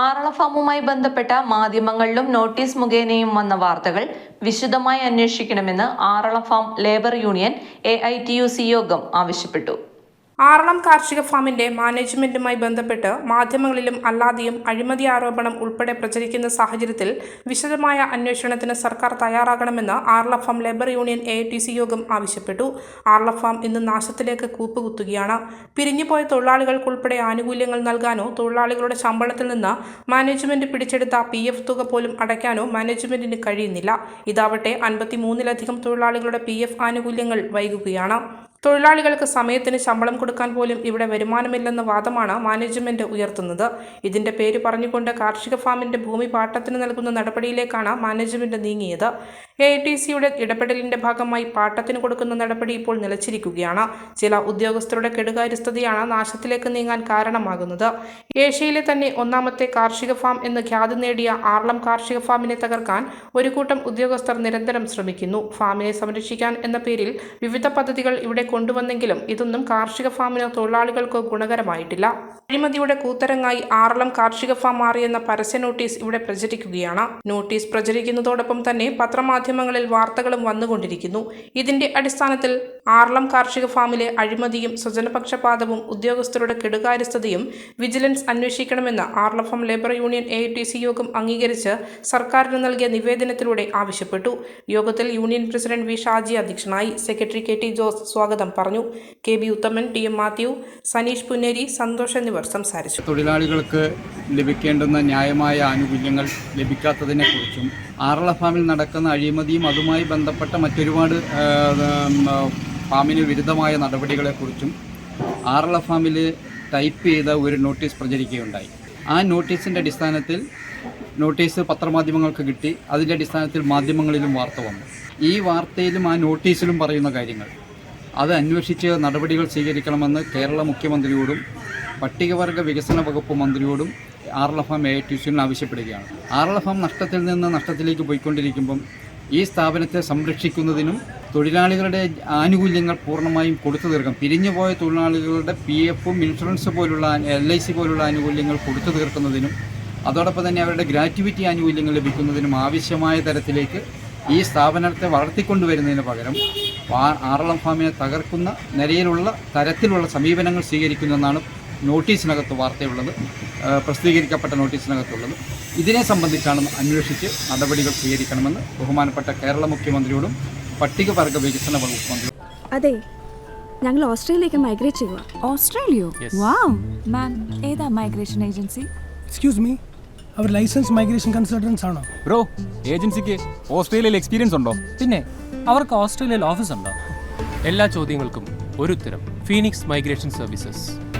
ആറള ഫാമുമായി ബന്ധപ്പെട്ട മാധ്യമങ്ങളിലും നോട്ടീസ് മുഖേനയും വന്ന വാർത്തകൾ വിശദമായി അന്വേഷിക്കണമെന്ന് Aralam farm labour union A യോഗം ആവശ്യപ്പെട്ടു. ആറളം കാർഷിക ഫാമിന്റെ മാനേജ്മെന്റുമായി ബന്ധപ്പെട്ട് മാധ്യമങ്ങളിലും അല്ലാതെയും അഴിമതി ആരോപണം ഉൾപ്പെടെ പ്രചരിക്കുന്ന സാഹചര്യത്തിൽ വിശദമായ അന്വേഷണത്തിന് സർക്കാർ തയ്യാറാകണമെന്ന് Aralam farm labour union A യോഗം ആവശ്യപ്പെട്ടു. ആർല ഫാം ഇന്ന് നാശത്തിലേക്ക് കൂപ്പുകുത്തുകയാണ്. പിരിഞ്ഞുപോയ തൊഴിലാളികൾക്കുൾപ്പെടെ ആനുകൂല്യങ്ങൾ നൽകാനോ തൊഴിലാളികളുടെ ശമ്പളത്തിൽ നിന്ന് മാനേജ്മെന്റ് പിടിച്ചെടുത്ത പി എഫ് തുക പോലും അടയ്ക്കാനോ മാനേജ്മെന്റിന് കഴിയുന്നില്ല. ഇതാവട്ടെ അൻപത്തിമൂന്നിലധികം തൊഴിലാളികളുടെ പി എഫ് ആനുകൂല്യങ്ങൾ വൈകുകയാണ്. തൊഴിലാളികൾക്ക് സമയത്തിന് ശമ്പളം കൊടുക്കാൻ പോലും ഇവിടെ വരുമാനമില്ലെന്ന വാദമാണ് മാനേജ്മെന്റ് ഉയർത്തുന്നത്. ഇതിന്റെ പേര് പറഞ്ഞുകൊണ്ട് കാർഷിക ഫാമിന്റെ ഭൂമി പാട്ടത്തിന് നൽകുന്ന നടപടിയിലേക്കാണ് മാനേജ്മെന്റ് നീങ്ങിയത്. എ ഐ ടി സിയുടെ ഇടപെടലിന്റെ ഭാഗമായി പാട്ടത്തിന് കൊടുക്കുന്ന നടപടി ഇപ്പോൾ നിലച്ചിരിക്കുകയാണ്. ചില ഉദ്യോഗസ്ഥരുടെ കെടുകാര്യസ്ഥതയാണ് നാശത്തിലേക്ക് നീങ്ങാൻ കാരണമാകുന്നത്. ഏഷ്യയിലെ തന്നെ ഒന്നാമത്തെ കാർഷിക ഫാം എന്ന് ഖ്യാതി നേടിയ ആർളം കാർഷിക ഫാമിനെ തകർക്കാൻ ഒരു കൂട്ടം ഉദ്യോഗസ്ഥർ നിരന്തരം ശ്രമിക്കുന്നു. ഫാമിനെ സംരക്ഷിക്കാൻ എന്ന പേരിൽ വിവിധ പദ്ധതികൾ ഇവിടെ കൊണ്ടുവന്നെങ്കിലും ഇതൊന്നും കാർഷിക ഫാമിനോ തൊഴിലാളികൾക്കോ ഗുണകരമായിട്ടില്ല. അഴിമതിയുടെ കൂത്തരങ്ങായി ആറളം കാർഷിക ഫാം മാറിയെന്ന പരസ്യ നോട്ടീസ് ഇവിടെ പ്രചരിക്കുകയാണ്. നോട്ടീസ് പ്രചരിക്കുന്നതോടൊപ്പം തന്നെ പത്രമാധ്യമങ്ങളിൽ വാർത്തകളും വന്നുകൊണ്ടിരിക്കുന്നു. ഇതിന്റെ അടിസ്ഥാനത്തിൽ ആറളം കാർഷിക ഫാമിലെ അഴിമതിയും സ്വജനപക്ഷപാതവും ഉദ്യോഗസ്ഥരുടെ കെടുകാര്യസ്ഥതയും വിജിലൻസ് അന്വേഷിക്കണമെന്ന് Aralam farm labour union A യോഗം അംഗീകരിച്ച് സർക്കാരിന് നൽകിയ നിവേദനത്തിലൂടെ ആവശ്യപ്പെട്ടു. യോഗത്തിൽ യൂണിയൻ പ്രസിഡന്റ് വി ഷാജി അധ്യക്ഷനായി സെക്രട്ടറി കെ ടി ജോസ് സ്വാഗതം പറഞ്ഞു. K B Uthaman T M Mathew Saneesh Punneri Santhosh എന്നിവർ സംസാരിച്ചു. തൊഴിലാളികൾക്ക് ലഭിക്കേണ്ടുന്ന ന്യായമായ ആനുകൂല്യങ്ങൾ ലഭിക്കാത്തതിനെക്കുറിച്ചും ആറള ഫാമിൽ നടക്കുന്ന അഴിമതിയും അതുമായി ബന്ധപ്പെട്ട മറ്റൊരുപാട് ഫാമിന് വിരുദ്ധമായ നടപടികളെക്കുറിച്ചും ആറള ഫാമിൽ ടൈപ്പ് ചെയ്ത ഒരു നോട്ടീസ് പ്രചരിക്കുകയുണ്ടായി. ആ നോട്ടീസിന്റെ അടിസ്ഥാനത്തിൽ നോട്ടീസ് പത്രമാധ്യമങ്ങൾക്ക് കിട്ടി. അതിന്റെ അടിസ്ഥാനത്തിൽ മാധ്യമങ്ങളിലും വാർത്ത വന്നു. ഈ വാർത്തയിലും ആ നോട്ടീസിലും പറയുന്ന കാര്യങ്ങൾ. അത് അന്വേഷിച്ച് നടപടികൾ സ്വീകരിക്കണമെന്ന് കേരള മുഖ്യമന്ത്രിയോടും പട്ടികവർഗ വികസന വകുപ്പ് മന്ത്രിയോടും ആർലഫാം എ ടി സിയിൽ ആവശ്യപ്പെടുകയാണ്. ആർലഫാം നഷ്ടത്തിൽ നിന്ന് നഷ്ടത്തിലേക്ക് പോയിക്കൊണ്ടിരിക്കുമ്പം ഈ സ്ഥാപനത്തെ സംരക്ഷിക്കുന്നതിനും തൊഴിലാളികളുടെ ആനുകൂല്യങ്ങൾ പൂർണമായും കൊടുത്തു തീർക്കും. പിരിഞ്ഞുപോയ തൊഴിലാളികളുടെ പി എഫും ഇൻഷുറൻസ് പോലുള്ള എൽ ഐ സി പോലുള്ള ആനുകൂല്യങ്ങൾ കൊടുത്തു തീർക്കുന്നതിനും അതോടൊപ്പം തന്നെ അവരുടെ ഗ്രാറ്റുവിറ്റി ആനുകൂല്യങ്ങൾ ലഭിക്കുന്നതിനും ആവശ്യമായ തരത്തിലേക്ക് ഈ സ്ഥാപനത്തെ വളർത്തിക്കൊണ്ടുവരുന്നതിന് പകരം ആറളം ഫാമിനെ തകർക്കുന്ന നിലയിലുള്ള തരത്തിലുള്ള സമീപനങ്ങൾ സ്വീകരിക്കുന്നെന്നാണ് നോട്ടീസിനകത്ത് വാർത്തയുള്ളത് പ്രസിദ്ധീകരിക്കപ്പെട്ട നോട്ടീസിനകത്തുള്ളത്. ഇതിനെ സംബന്ധിച്ചാണ് അന്വേഷിച്ച് നടപടികൾ സ്വീകരിക്കണമെന്ന് ബഹുമാനപ്പെട്ട കേരള മുഖ്യമന്ത്രിയോടും പട്ടികവർഗ വികസന വകുപ്പ് മന്ത്രിയോടും അതെ ഞങ്ങൾ ഓസ്ട്രേലിയയിലേക്ക് മൈഗ്രേറ്റ് ചെയ്യുക ഓസ്ട്രേലിയോ? വാവ് മാം ഏതാ മൈഗ്രേഷൻ ഏജൻസി എക്സ്ക്യൂസ് മീ അവർ ലൈസൻസ് മൈഗ്രേഷൻ കൺസൾട്ടൻസ് ആണോ? ബ്രോ ഏജൻസിക്ക് ഓസ്ട്രേലിയയിൽ എക്സ്പീരിയൻസ് ഉണ്ടോ? പിന്നെ അവർക്ക് ഓസ്ട്രേലിയയിൽ ഓഫീസ് ഉണ്ടോ? എല്ലാ ചോദ്യങ്ങൾക്കും ഒരു ഉത്തരം Phoenix migration services